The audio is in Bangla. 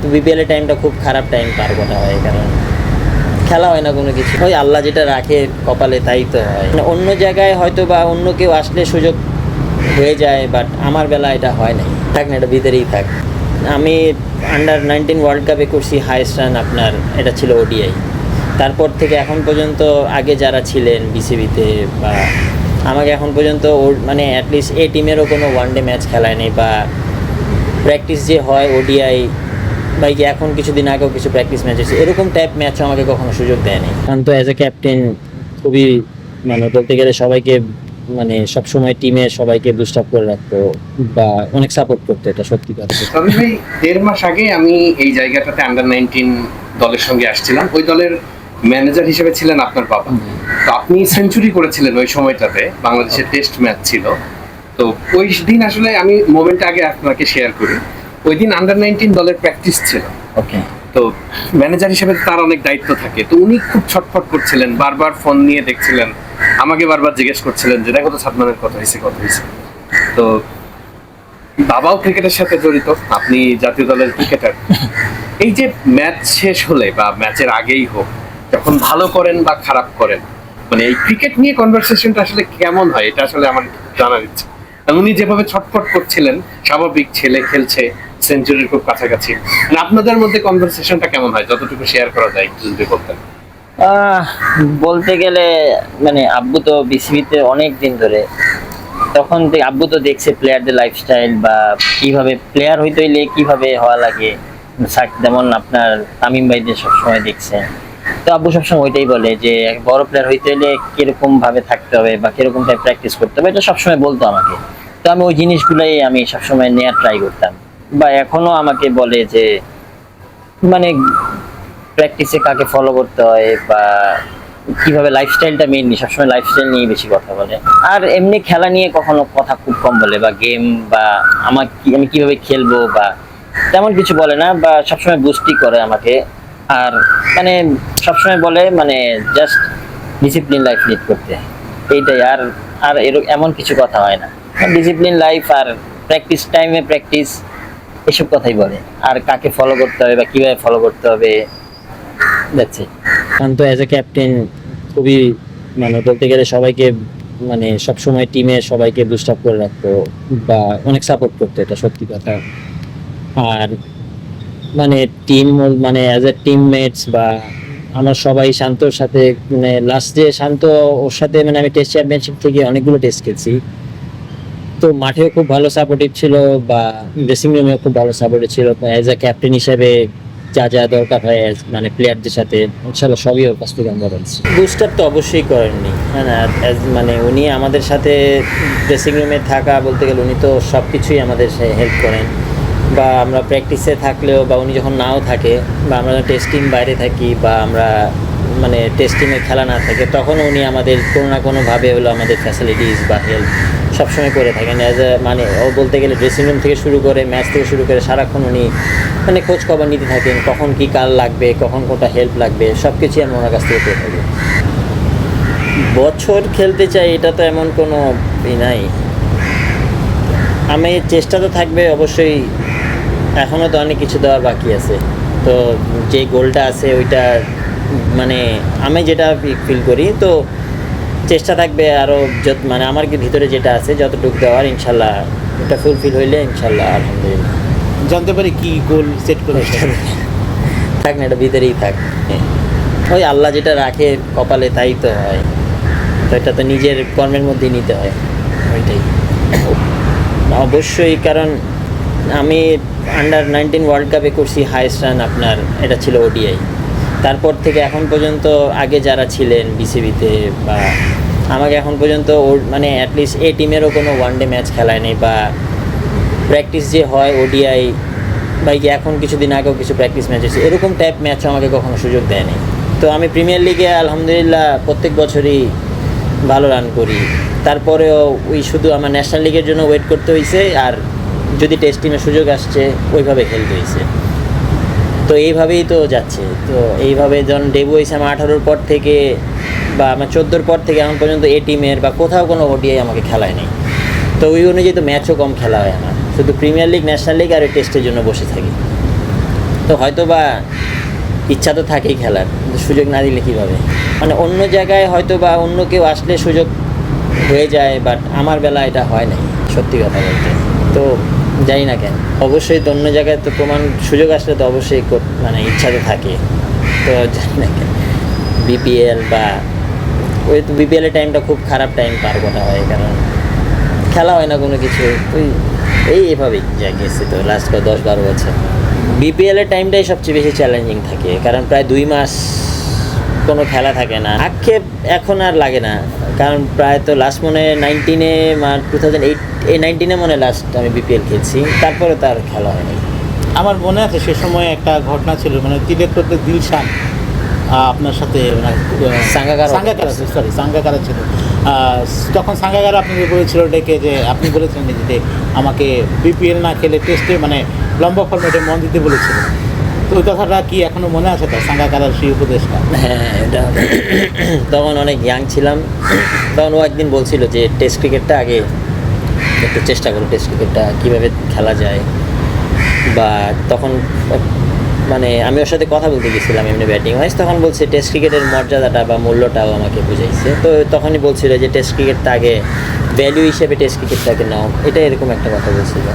তো বিপিএলের টাইমটা খুব খারাপ টাইম পার করা হয় কারণ। খেলা হয় না কোনো কিছু। ওই আল্লাহ যেটা রাখে কপালে, তাই তো হয়। মানে অন্য জায়গায় হয়তো বা অন্য কেউ আসলে সুযোগ হয়ে যায় বাট আমার বেলা এটা হয় নাই। থাক না, এটা ভিতরেই থাক। আমি আন্ডার নাইনটিন ওয়ার্ল্ড কাপে করছি হাইস্ট রান আপনার, এটা ছিল ওডিআই তারপর থেকে এখন পর্যন্ত আগে যারা ছিলেন বিসিবিতে বা আমাকে এখন পর্যন্ত ওর মানে অ্যাটলিস্ট এ টিমেরও কোনো ওয়ানডে ম্যাচ খেলায়নি বা প্র্যাকটিস যে হয় ওডিআই যে এখন কিছুদিন আগেও কিছু প্র্যাকটিস ম্যাচ হয়েছে। এরকম টাইপ ম্যাচও আমাকে কখনো সুযোগ দেয়নি। কারণ তো অ্যাজ এ ক্যাপ্টেন খুবই মানে বলতে গেলে সবাইকে মানে সবসময় টিমে সবাইকে বুস্ট আপ করে রাখতো বা অনেক সাপোর্ট করতো এটা সত্যি কথা। তবে ভাই দেড় মাস আগে আমি এই জায়গাটাতে আন্ডার নাইনটিন দলের সঙ্গে আসছিলাম। ওই দলের ম্যানেজার হিসেবে ছিলেন আপনার বাবা। তো আপনি সেঞ্চুরি করেছিলেন ওই সময়টাতে বাংলাদেশের টেস্ট ম্যাচ ছিল। তো ওই দিন আসলে আমি মোমেন্ট আগে আপনাকে শেয়ার করি। ওই দিন আন্ডার নাইনটিন দলের প্র্যাকটিস ছিল। ওকে তো ম্যানেজার হিসেবে তার অনেক দায়িত্ব থাকে। তো উনি খুব ছটফট করছিলেন বারবার ফোন নিয়ে দেখছিলেন আমাকে বারবার জিজ্ঞেস করছিলেন যে দেখো তো সাদমানের কথা হয়েছে কথা হয়েছে। তো বাবাও ক্রিকেটের সাথে জড়িত আপনি জাতীয় দলের ক্রিকেটার। এই যে ম্যাচ শেষ হলে বা ম্যাচের আগেই হোক যখন ভালো করেন বা খারাপ করেন মানে এই ক্রিকেট নিয়ে কনভারসেশনটা আসলে কেমন হয় এটা আসলে আমার জানার ইচ্ছে। উনি যেভাবে ছটফট করছিলেন, স্বাভাবিক ছেলে খেলছে সেঞ্চুরির খুব কাছাকাছি। মানে আপনাদের মধ্যে কনভারসেশনটা কেমন হয়? যতটুকু শেয়ার করা যায় একটু যদি বলতেন। বলতে গেলে মানে আব্বু তো বিসিবিতে অনেক দিন ধরে। তখন থেকে আব্বু তো দেখছে প্লেয়ারদের লাইফস্টাইল বা কীভাবে প্লেয়ার হইতে হইলে কীভাবে হওয়া লাগে। যেমন আপনার তামিম ভাইদের সবসময় দেখছে। তো আব্বু সবসময় ওইটাই বলে যে, বড় প্লেয়ার হইতে হইলে কীরকম ভাবে থাকতে হবে বা কীরকম প্র্যাকটিস করতে হবে, এটা সবসময় বলতো আমাকে। তো আমি ওই জিনিসগুলোই আমি সবসময় নেওয়ার ট্রাই করতাম। বা এখনও আমাকে বলে যে মানে প্র্যাকটিসে কাকে ফলো করতে হয় বা কীভাবে লাইফস্টাইলটা মেইনলি সবসময় লাইফস্টাইল নিয়ে বেশি কথা বলে। আর এমনি খেলা নিয়ে কখনো কথা খুব কম বলে বা গেম বা আমার আমি কীভাবে খেলব বা তেমন কিছু বলে না, বা সবসময় বুস্টই করে আমাকে। আর মানে সবসময় বলে মানে জাস্ট ডিসিপ্লিন লাইফ লিড করতে। এইটাই, আর আর এরকম এমন কিছু কথা হয় না। ডিসিপ্লিন লাইফ আর প্র্যাকটিস টাইমে প্র্যাকটিস এসব কথাই বলে। আর কাকে ফলো করতে হবে বা কীভাবে ফলো করতে হবে যাচ্ছে কারণ তো অ্যাজ এ ক্যাপ্টেন খুবই মানে বলতে গেলে সবাইকে মানে সবসময় টিমে সবাইকে বুস্ট করে রাখতো বা অনেক সাপোর্ট করতো, এটা সত্যি কথা। আর মানে টিম মানে অ্যাজ এ টিমমেটস বা আমার সবাই শান্তর সাথে মানে লাস্ট যে শান্ত ওর সাথে মানে আমি টেস্ট চ্যাম্পিয়নশিপ থেকে অনেকগুলো টেস্ট খেলছি। তো মাঠেও খুব ভালো সাপোর্টিভ ছিল বা ড্রেসিং রুমে খুব ভালো সাপোর্টিভ ছিল। অ্যাজ এ ক্যাপ্টেন হিসেবে যা যা দরকার হয় মানে প্লেয়ারদের সাথে, ইনশাল্লাহ সবই ওর কাছ থেকে আমরা পাচ্ছি বুস্টার তো অবশ্যই করেননি হ্যাঁ মানে উনি আমাদের সাথে ড্রেসিং রুমে থাকা বলতে গেলে উনি তো সব কিছুই আমাদের হেল্প করেন। বা আমরা প্র্যাকটিসে থাকলেও বা উনি যখন নাও থাকে বা আমরা টেস্ট টিম বাইরে থাকি বা আমরা মানে টেস্ট টিমে খেলা না থাকে, তখন উনি আমাদের কোনো না কোনোভাবে হলো আমাদের ফ্যাসিলিটিস বা হেল্প সবসময় করে থাকেন। অ্যাজ এ মানে ও বলতে গেলে ড্রেসিং রুম থেকে শুরু করে ম্যাচ থেকে শুরু করে সারাক্ষণ উনি মানে খোঁজ খবর নিতে থাকেন, কখন কি কাল লাগবে, কখন কোনটা হেল্প লাগবে সব কিছুই আমি ওনার কাছ থেকে পেয়ে থাকি। বছর খেলতে চাই, এটা তো এমন কোনো ই নাই। আমি চেষ্টা তো থাকবে অবশ্যই এখনও তো অনেক কিছু দেওয়ার বাকি আছে। তো যে গোলটা আছে, ওইটা মানে আমি যেটা ফিল করি, তো চেষ্টা থাকবে আরও যত মানে আমার কি ভিতরে যেটা আছে যতটুকু দেওয়ার ইনশাল্লাহ ওটা ফুলফিল হইলে ইনশাল্লাহ আলহামদুলিল্লাহ। জানতে পারি কি গোল সেট করেছেন থাক না এটা ভিতরেই থাক। ওই আল্লাহ যেটা রাখে কপালে তাই তো হয়। তো এটা তো নিজের কর্মের মধ্যেই নিতে হয়। ওইটাই। অবশ্যই কারণ আমি আন্ডার নাইনটিন ওয়ার্ল্ড কাপে করছি হাইস্ট রান আপনার এটা ছিল ওডিআই তারপর থেকে এখন পর্যন্ত আগে যারা ছিলেন বিসিবিতে বা আমাকে এখন পর্যন্ত মানে অ্যাটলিস্ট এ টিমেরও কোনো ওয়ান ডে ম্যাচ খেলায় নেই বা প্র্যাকটিস যে হয় ওডিআই বা এখন কিছুদিন আগেও কিছু প্র্যাকটিস ম্যাচ হয়েছে, এরকম টাইপ ম্যাচও আমাকে কখনো সুযোগ দেয়নি। তো আমি প্রিমিয়ার লিগে আলহামদুলিল্লাহ প্রত্যেক বছরই ভালো রান করি। তারপরেও ওই শুধু আমার ন্যাশনাল লিগের জন্য ওয়েট করতে হয়েছে আর যদি টেস্ট টিমে সুযোগ আসছে, ওইভাবে খেলতে হয়েছে তো এইভাবেই তো যাচ্ছে। তো এইভাবে যখন ডেবু হয়েছে আমার আঠারোর পর থেকে বা আমার চোদ্দোর পর থেকে এখন পর্যন্ত এ টিমের বা কোথাও কোনো ওডিআই আমাকে খেলায় নেই। তো ওই অনুযায়ী তো ম্যাচও কম খেলা হয় আমার। শুধু প্রিমিয়ার লিগ, ন্যাশনাল লিগ আর টেস্টের জন্য বসে থাকি। তো হয়তো বা ইচ্ছা তো থাকেই খেলার সুযোগ না দিলে কীভাবে? মানে অন্য জায়গায় হয়তো বা অন্য কেউ আসলে সুযোগ হয়ে যায় বাট আমার বেলা এটা হয় নাই, সত্যি কথা বলতে। তো জানি না কেন। অবশ্যই অন্য জায়গায় তো প্রমাণ সুযোগ আসলে তো অবশ্যই মানে ইচ্ছা তো থাকে। তো জানি না কেন। বিপিএল বা ওই তো বিপিএলের টাইমটা খুব খারাপ টাইম পার করা হয়, কারণ খেলা হয় না কোনো কিছু। ওই, এই এভাবেই যা গেছে তো লাস্ট দশ বারো বছর। বিপিএলের টাইমটাই সবচেয়ে বেশি চ্যালেঞ্জিং থাকে, কারণ প্রায় দুই মাস কোনো খেলা থাকে না। আক্ষেপ এখন আর লাগে না। কারণ প্রায় তো লাস্ট মনে নাইনটিনে টু থাউজেন্ড এইট এই নাইনটিনে মনে লাস্ট আমি বিপিএল খেলছি। তারপরে তার খেলা হয়নি। আমার মনে আছে সে সময় একটা ঘটনা ছিল মানে তিলেকতে দিলশান আহ, আপনার সাথে মানে, সাঙ্গাকারা। সাঙ্গাকারা সরি সাঙ্গাকারা ছিল। তখন সাঙ্গাকারা আপনাকে বলেছিল ডেকে যে আপনি বলেছিলেন যে আমাকে বিপিএল না খেলে টেস্টে মানে লম্বা ফর্মেটে মন দিতে বলেছিল। তো ওই কথাটা কি এখনও মনে আছে তার সাঙ্গাকারার সেই উপদেশটা? হ্যাঁ এটা তখন অনেক ইয়াং ছিলাম। তখন ও একদিন বলছিল যে টেস্ট ক্রিকেটটা আগে একটু চেষ্টা করো টেস্ট ক্রিকেটটা কীভাবে খেলা যায়। বা তখন মানে আমি ওর সাথে কথা বলতে গেছিলাম এমনি ব্যাটিং ওয়াইজ তখন বলছে টেস্ট ক্রিকেটের মর্যাদাটা বা মূল্যটাও আমাকে বুঝাইছে। তো তখনই বলছিল যে টেস্ট ক্রিকেটটা আগে ভ্যালু হিসেবে টেস্ট ক্রিকেটটাকে নাও। এটা এরকম একটা কথা বলছিল।